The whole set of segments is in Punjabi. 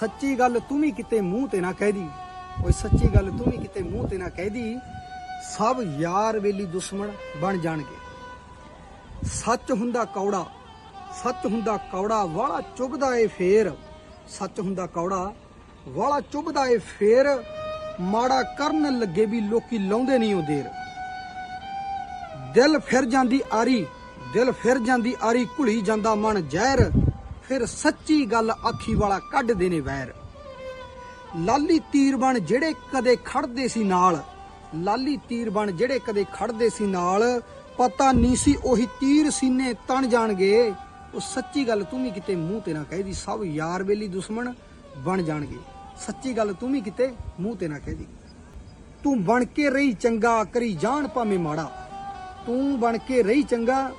ਸੱਚੀ ਗੱਲ ਤੂੰ ਵੀ ਕਿਤੇ ਮੂੰਹ ਤੇ ਨਾ ਕਹਿਦੀ ਓਏ ਸੱਚੀ ਗੱਲ ਤੂੰ ਵੀ ਕਿਤੇ ਮੂੰਹ ਤੇ ਨਾ ਕਹਿਦੀ ਸਭ ਯਾਰ ਵੇਲੀ ਦੁਸ਼ਮਣ ਬਣ ਜਾਣਗੇ। ਸੱਚ ਹੁੰਦਾ ਕੌੜਾ, ਸੱਚ ਹੁੰਦਾ ਕੌੜਾ ਵਾਲਾ ਚੁਭਦਾ ਏ ਫੇਰ। ਸੱਚ ਹੁੰਦਾ ਕੌੜਾ ਵਾਲਾ ਚੁਭਦਾ ਏ ਫੇਰ। ਮਾੜਾ ਕਰਨ ਲੱਗੇ ਵੀ ਲੋਕੀ ਲਾਉਂਦੇ ਨਹੀਂ ਉਹ ਦੇਰ। ਦਿਲ ਫਿਰ ਜਾਂਦੀ ਆਰੀ, ਦਿਲ ਫਿਰ ਜਾਂਦੀ ਆਰੀ, ਘੁਲੀ ਜਾਂਦਾ ਮਨ ਜ਼ਹਿਰ। ਫਿਰ ਸੱਚੀ ਗੱਲ ਆਖੀ ਵਾਲਾ ਕੱਢਦੇ ਨੇ ਵੈਰ। ਲਾਲੀ ਤੀਰ ਬਣ ਜਿਹੜੇ ਕਦੇ ਖੜਦੇ ਸੀ ਨਾਲ। ਲਾਲੀ ਤੀਰ ਬਣ ਜਿਹੜੇ ਕਦੇ ਖੜਦੇ ਸੀ ਨਾਲ। ਪਤਾ ਨਹੀਂ ਸੀ ਉਹੀ ਤੀਰ ਸੀਨੇ ਤਣ ਜਾਣਗੇ। ਉਹ ਸੱਚੀ ਗੱਲ ਤੂੰ ਵੀ ਕਿਤੇ ਮੂੰਹ ਤੇ ਨਾ ਕਹਿਦੀ ਸਭ ਯਾਰ ਬੇਲੀ ਦੁਸ਼ਮਣ ਬਣ ਜਾਣਗੇ। ਸੱਚੀ ਗੱਲ ਤੂੰ ਵੀ ਕਿਤੇ ਮੂੰਹ ਤੇ ਨਾ ਕਹਿਦੀ ਤੂੰ ਬਣ ਕੇ ਰਹੀ ਚੰਗਾ, ਕਰੀ ਜਾਣ ਭਾਵੇਂ ਮਾੜਾ। ਤੂੰ ਬਣ ਕੇ ਰਹੀ ਚੰਗਾ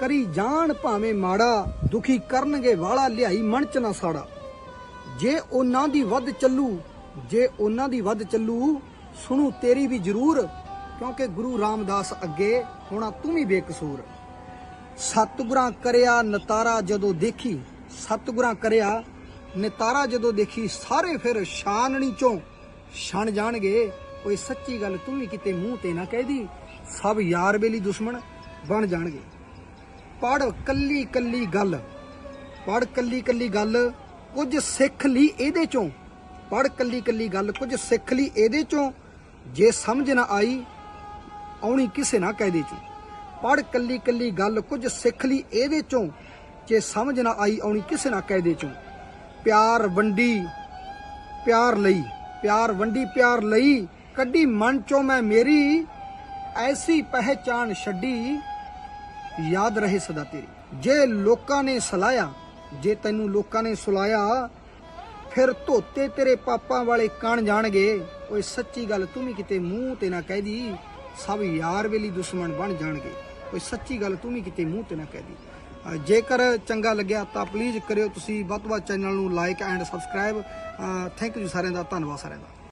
ਕਰੀ ਜਾਣ ਭਾਵੇਂ ਮਾੜਾ, ਦੁਖੀ ਕਰਨਗੇ ਵਾਲਾ ਲਿਆਈ ਮਨ ਚ ਨਾ ਸਾੜਾ। ਜੇ ਉਹਨਾਂ ਦੀ ਵੱਧ ਚੱਲੂ, ਜੇ ਉਹਨਾਂ ਦੀ ਵੱਧ ਚੱਲੂ, ਸੁਣੂ ਤੇਰੀ ਵੀ ਜ਼ਰੂਰ, ਕਿਉਂਕਿ ਗੁਰੂ ਰਾਮਦਾਸ ਅੱਗੇ ਹੋਣਾ ਤੂੰ ਵੀ ਬੇਕਸੂਰ। ਸਤਿਗੁਰਾਂ ਕਰਿਆ ਨਤਾਰਾ ਜਦੋਂ ਦੇਖੀ, ਸਤਿਗੁਰਾਂ ਕਰਿਆ ਨਤਾਰਾ ਜਦੋਂ ਦੇਖੀ, ਸਾਰੇ ਫਿਰ ਸ਼ਾਨਣੀ ਚੋਂ ਛਣ ਜਾਣਗੇ। ਓਏ ਸੱਚੀ ਗੱਲ ਤੂੰ ਵੀ ਕਿਤੇ ਮੂੰਹ ਤੇ ਨਾ ਕਹਿਦੀ ਸਭ ਯਾਰ ਬੇਲੀ ਦੁਸ਼ਮਣ ਬਣ ਜਾਣਗੇ। ਪੜ ਕੱਲੀ ਕੱਲੀ ਗੱਲ, ਪੜ ਕੱਲੀ ਕੱਲੀ ਗੱਲ ਕੁਝ ਸਿੱਖ ਲਈ ਇਹਦੇ ਚੋਂ, ਪੜ ਕੱਲੀ ਕੱਲੀ ਗੱਲ ਕੁਝ ਸਿੱਖ ਲਈ ਇਹਦੇ ਚੋਂ, ਜੇ ਸਮਝ ਨਾ ਆਈ, ਆਉਣੀ ਕਿਸੇ ਨਾ ਕਹਿਦੇ ਚੋਂ। ਪੜ ਕੱਲੀ ਕੱਲੀ ਗੱਲ ਕੁਝ ਸਿੱਖ ਲਈ ਇਹਦੇ ਚੋਂ, ਜੇ ਸਮਝ ਨਾ ਆਈ, ਆਉਣੀ ਕਿਸੇ ਨਾ ਕਹਿਦੇ ਚੋਂ। ਪਿਆਰ ਵੰਡੀ, ਪਿਆਰ ਲਈ, ਪਿਆਰ ਵੰਡੀ, ਪਿਆਰ ਲਈ, ਕੱਢੀ ਮਨ ਚੋਂ ਮੈਂ ਮੇਰੀ, ਐਸੀ ਪਹਿਚਾਨ ਛੱਡੀ ਯਾਦ ਰਹੇ ਸਦਾ ਤੇਰੀ। ਜੇ ਲੋਕਾਂ ਨੇ ਸਲਾਇਆ ਜੇ ਤੈਨੂੰ ਲੋਕਾਂ ਨੇ ਸੁਲਾਇਆ ਫਿਰ ਧੋਤੇ ਤੇਰੇ ਪਾਪਾਂ ਵਾਲੇ ਕਣ ਜਾਣਗੇ। ਓਏ ਸੱਚੀ ਗੱਲ ਤੂੰ ਵੀ ਕਿਤੇ ਮੂੰਹ ਤੇ ਨਾ ਕਹਿ ਦੀ ਸਭ ਯਾਰ ਵੇਲੀ ਦੁਸ਼ਮਣ ਬਣ ਜਾਣਗੇ। ਓਏ ਸੱਚੀ ਗੱਲ ਤੂੰ ਵੀ ਕਿਤੇ ਮੂੰਹ ਤੇ ਨਾ ਕਹਿਦੀ ਅ, ਜੇਕਰ ਚੰਗਾ ਲੱਗਿਆ ਤਾਂ ਪਲੀਜ਼ ਕਰਿਓ ਤੁਸੀਂ। ਵੱਧ ਤੋਂ ਵੱਧ ਚੈਨਲ ਨੂੰ like and subscribe thank you ਸਾਰਿਆਂ ਦਾ। ਧੰਨਵਾਦ ਸਾਰਿਆਂ ਦਾ।